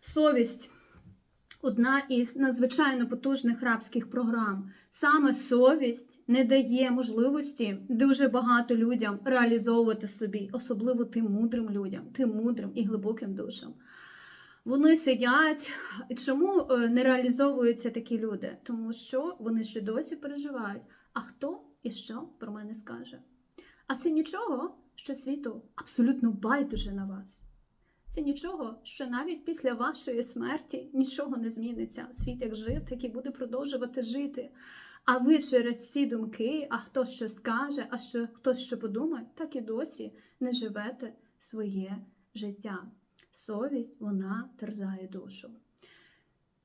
Совість одна із надзвичайно потужних рабських програм. Саме совість не дає можливості дуже багато людям реалізовувати собі, особливо тим мудрим людям, тим мудрим і глибоким душам. Вони сидять. Чому е, не реалізовуються такі люди? Тому що вони ще досі переживають, а хто і що про мене скаже. А це нічого, що світу абсолютно байдуже на вас. Це нічого, що навіть після вашої смерті нічого не зміниться. Світ як жив, так і буде продовжувати жити. А ви через ці думки, а хто що скаже, а що хто що подумає, так і досі не живете своє життя. Совість вона терзає душу.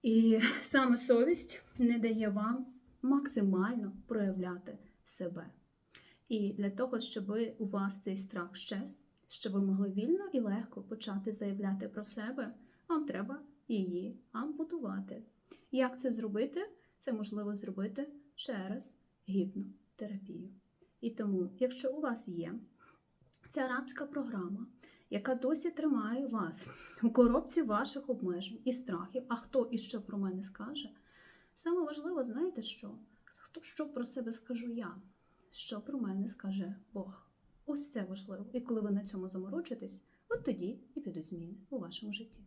І саме совість не дає вам максимально проявляти себе. І для того, щоб у вас цей страх щез, щоб ви могли вільно і легко почати заявляти про себе, вам треба її ампутувати. Як це зробити? Це можливо зробити через гіпнотерапію. І тому, якщо у вас є ця арабська програма, яка досі тримає вас у коробці ваших обмежень і страхів, а хто і що про мене скаже, саме важливо, знаєте що? Хто що про себе скажу я? Що про мене скаже Бог? Ось це важливо. І коли ви на цьому заморочитесь, от тоді і підуть зміни у вашому житті.